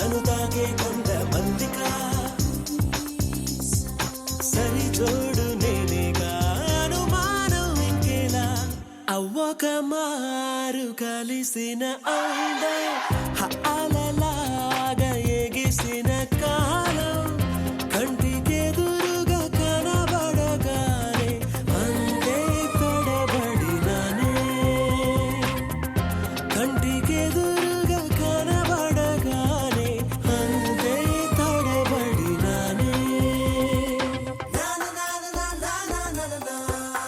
నన్ను తాకే కొండ మల్లిక సరిచోడు నేనేగా అనుమానం ఇంకేలా? అవ్వక మారు కలిసిన ఆ